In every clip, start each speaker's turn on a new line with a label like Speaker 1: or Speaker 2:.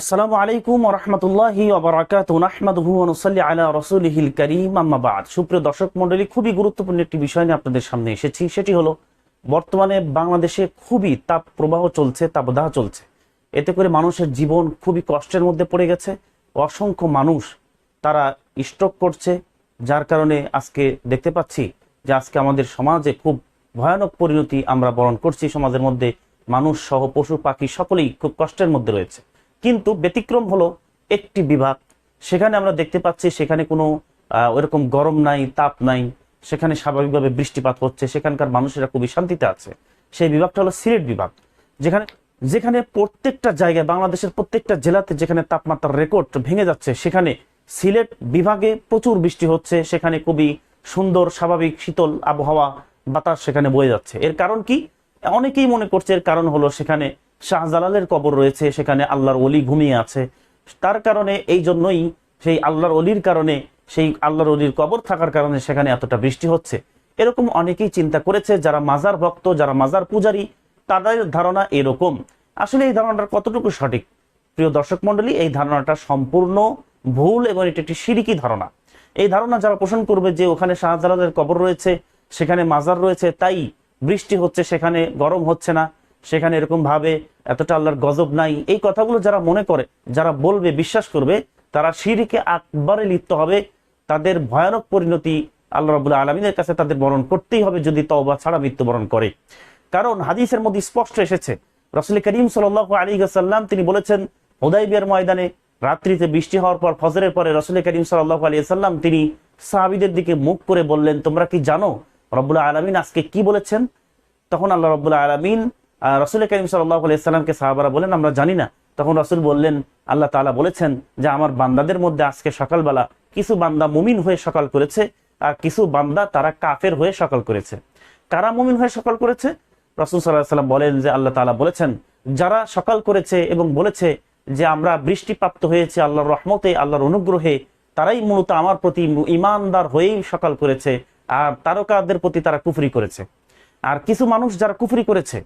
Speaker 1: আসসালামু আলাইকুম রহমতুল্লাহি নুসাল্লি আলা রাসূলিহিল কারীম। আম্মা বাদ। সুপ্রিয় দর্শক মন্ডলী খুবই গুরুত্বপূর্ণ একটি বিষয় নিয়ে আপনাদের সামনে এসেছি। সেটি হলো, বর্তমানে বাংলাদেশে খুবই তাপ প্রবাহ চলছে, তাপদাহ চলছে। এতে করে মানুষের জীবন খুবই কষ্টের মধ্যে পড়ে গেছে। অসংখ্য মানুষ তারা স্ট্রোক করছে, যার কারণে আজকে দেখতে পাচ্ছি যে আজকে আমাদের সমাজে খুব ভয়ানক পরিণতি আমরা বরণ করছি। সমাজের মধ্যে মানুষ সহ পশু পাখি সকলেই খুব কষ্টের মধ্যে রয়েছে। কিন্তু ব্যতিক্রম হলো একটি বিভাগ। সেখানে আমরা দেখতে পাচ্ছি সেখানে কোনো ওইরকম গরম নাই, তাপ নাই, সেখানে স্বাভাবিকভাবে বৃষ্টিপাত হচ্ছে, সেখানকার মানুষেরা খুবই শান্তিতে আছে। সেই বিভাগটা হলো সিলেট বিভাগ। যেখানে যেখানে প্রত্যেকটা জায়গায়, বাংলাদেশের প্রত্যেকটা জেলাতে যেখানে তাপমাত্রার রেকর্ড ভেঙে যাচ্ছে, সেখানে সিলেট বিভাগে প্রচুর বৃষ্টি হচ্ছে, সেখানে খুবই সুন্দর, স্বাভাবিক, শীতল আবহাওয়া, বাতাস সেখানে বয়ে যাচ্ছে। এর কারণ কি? অনেকেই মনে করছে, এর কারণ হলো সেখানে শাহজালালের কবর রয়েছে, সেখানে আল্লাহর অলি ঘুমিয়ে আছে। তার কারণে এই জন্যই সেই আল্লাহর অলির কারণে, সেই আল্লাহর অলির কবর থাকার কারণে সেখানে এতটা বৃষ্টি হচ্ছে। এরকম অনেকেই চিন্তা করেছে, যারা মাজার ভক্ত, যারা মাজার পূজারী, তাদের ধারণা এরকম। আসলে এই ধারণাটা কতটুকু সঠিক? প্রিয় দর্শক মন্ডলী এই ধারণাটা সম্পূর্ণ ভুল এবং এটি একটি সিরিকি ধারণা। এই ধারণা যারা পোষণ করবে যে ওখানে শাহজালালের কবর রয়েছে, সেখানে মাজার রয়েছে, তাই বৃষ্টি হচ্ছে, সেখানে গরম হচ্ছে না। সেখানে এরকম ভাবে এতটা আল্লাহর গজব নাই। এই কথাগুলো যারা মনে করে, যারা বলবে, বিশ্বাস করবে, তারা সিঁড়িকে আকবারে লিপ্ত হবে। তাদের ভয়ানক পরিণতি আল্লাহ রাবুল্লাহ আলমিনের কাছে তাদের বরণ করতেই হবে যদি তওবা ছাড়া মৃত্যুবরণ করে। কারণ হাদিসের মধ্যে স্পষ্ট এসেছে, রসুল করিম সাল আলী সাল্লাম তিনি বলেছেন, হোদাইবিয়ার ময়দানে রাত্রিতে বৃষ্টি হওয়ার পর, ফজরের পরে রসুল করিম সাল্লাহ আলী সাল্লাম তিনি সাহাবিদের দিকে মুখ করে বললেন, তোমরা কি জানো রব্বুল্লাহ আলমিন আজকে কি বলেছেন? তখন আল্লাহ রব্বুল্লাহ আলমিন রসুল করিম সাল্লাহ আলিয়াল্লামকে সাহাবারা বলেন, আমরা জানি না। তখন রসুল বললেন, আল্লাহ তালা বলেছেন যে, আমার বান্দাদের মধ্যে আজকে সকালবেলা কিছু বান্দা মুমিন হয়ে সকাল করেছে আর কিছু বান্দা তারা কাফের হয়ে সকাল করেছে। কারা মুমিন হয়ে সকাল করেছে? রসুল সাল্লাহ সাল্লাম বলেন যে, আল্লাহ তালা বলেছেন, যারা সকাল করেছে এবং বলেছে যে, আমরা বৃষ্টিপ্রাপ্ত হয়েছে আল্লাহর রহমতে, আল্লাহর অনুগ্রহে, তারাই মূলত আমার প্রতি ইমানদার হয়েই সকাল করেছে আর তারকাদের প্রতি তারা কুফরি করেছে। আর কিছু মানুষ যারা কুফরি করেছে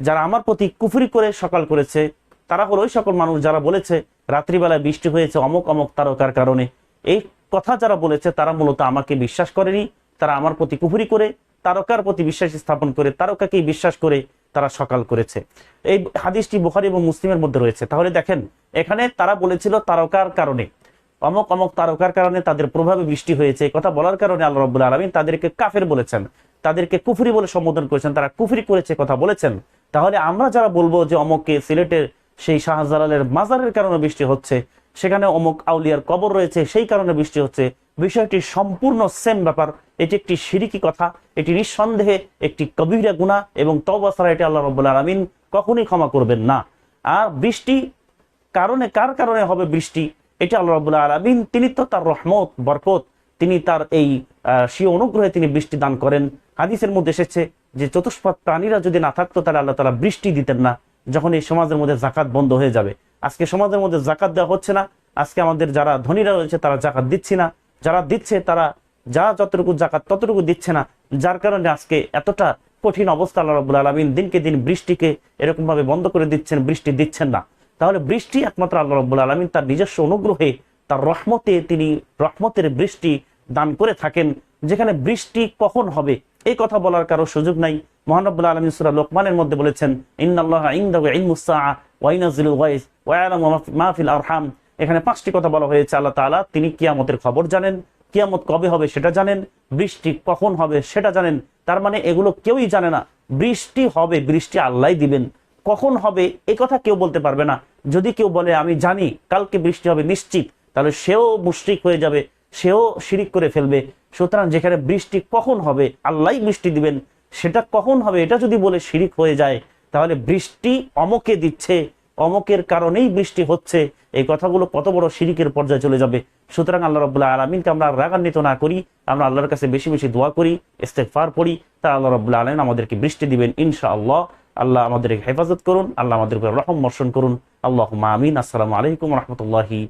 Speaker 1: যারা আমার প্রতি কুফরি করে সকাল করেছে, তারা হলো ওই সকল মানুষ যারা বলেছে, রাত্রিবেলায় বৃষ্টি হয়েছে অমক অমক তারকার কারণে। এই কথা যারা বলেছে, তারা মূলত আমাকে বিশ্বাস করেনি। তারা আমার প্রতি কুফরি করে, তারকার প্রতি বিশ্বাস স্থাপন করে, তারকাকেই বিশ্বাস করে তারা সকাল করেছে। এই হাদিসটি বুখারি এবং মুসলিমের মধ্যে রয়েছে। তাহলে দেখেন, এখানে তারা বলেছিল তারকার কারণে। অমক অমক তারকার কারণে তাদের প্রভাবে বৃষ্টি হয়েছে। কথা বলার কারণে আল্লাহ রব্বুল আলমিন তাদেরকে কাফের বলেছেন। তাদেরকে কুফরি বলে সম্বোধন করেছেন। তারা কুফরি করেছে কথা বলেছেন। তাহলে আমরা যারা বলব যে অমককে সিলেটের সেই শাহজালালের মাজারের কারণে বৃষ্টি হচ্ছে, সেখানে অমুক আউলিয়ার কবর রয়েছে, সেই কারণে বৃষ্টি হচ্ছে। বিষয়টি সম্পূর্ণ সেম ব্যাপার। এটি একটি সিরিকি কথা, এটি নিঃসন্দেহে একটি কবিরা গুণা এবং তবা ছাড়া এটি আল্লাহ রব্বুল আলমিন কখনই ক্ষমা করবেন না। আর বৃষ্টি কারণে কার কারণে হবে বৃষ্টি? এটা আল্লাহ রব্বুল্লাহ আলমিন, তিনি তো তার রহমত, বরকত, তিনি তার এই স্বীয় অনুগ্রহে তিনি বৃষ্টি দান করেন। হাদিসের মধ্যে এসেছে যে চতুষ্পদ প্রাণীরা যদি না থাকতো, তাহলে আল্লাহ তালা বৃষ্টি দিতেন না। যখন এই সমাজের মধ্যে জাকাত বন্ধ হয়ে যাবে। আজকে সমাজের মধ্যে জাকাত দেওয়া হচ্ছে না। আজকে আমাদের যারা ধনীরা রয়েছে, তারা জাকাত দিচ্ছে না। যারা দিচ্ছে, তারা যা যতটুকু জাকাত ততটুকু দিচ্ছে না। যার কারণে আজকে এতটা কঠিন অবস্থা আল্লাহ রব্বুল আলমিন দিনকে দিন বৃষ্টিকে এরকমভাবে বন্ধ করে দিচ্ছেন, বৃষ্টি দিচ্ছেন না। তাহলে বৃষ্টি একমাত্র আল্লাহ রব্বুল আলমিন তার নিজস্ব অনুগ্রহে, তার রহমতে তিনি রহমতের বৃষ্টি দান করে থাকেন। যেখানে বৃষ্টি কখন হবে? এই কথা বলার কারও সুযোগ নাই। মহানবুল্লাহ আলমিন সুরা লোকমানের মধ্যে বলেছেন, ইন্নাল্লাহ ইনদাহু ইলমুস-সাআ ওয়া ইনাজিলুল গায়স ওয়া ইয়ালামু মা ফিল আরহাম। এখানে পাঁচটি কথা বলা হয়েছে আল্লাহ তাআলা। তিনি কিয়ামতের খবর জানেন, কিয়ামত কবে হবে সেটা জানেন, বৃষ্টি কখন হবে সেটা জানেন। তার মানে এগুলো কেউই জানে না। বৃষ্টি হবে, বৃষ্টি আল্লাহ দিবেন। কখন হবে, এ কথা কেউ বলতে পারবে না। যদি কেউ বলে, আমি জানি, কালকে বৃষ্টি হবে নিশ্চিত, তাহলে সেও মুশরিক হয়ে যাবে। সেও শিরিক করে ফেলবে। সুতরাং যেখানে বৃষ্টি কখন হবে, আল্লাহ বৃষ্টি দিবেন, সেটা কখন হবে, এটা যদি বলে শিরিক হয়ে যায়, তাহলে বৃষ্টি অমকে দিচ্ছে, অমকের কারণেই বৃষ্টি হচ্ছে। এই কথাগুলো কত বড় শিরিকের পর্যায়ে চলে যাবে। সুতরাং আল্লাহ রব্বুল্লাহ আলমিনকে আমরা রাগান্বিত না করি, আমরা আল্লাহর কাছে বেশি বেশি দোয়া করি ইস্তেকফার পড়ি তা আল্লাহ রব্বুল্লাহ আলমিন আমাদেরকে বৃষ্টি দিবেন ইনশা আল্লাহ আল্লাহ আমাদেরকে হেফাজত করুন, আল্লাহ আমাদের উপর রহম বর্ষণ করুন। আল্লাহ আমিন। আসসালামু আলাইকুম রহমতুল্লাহি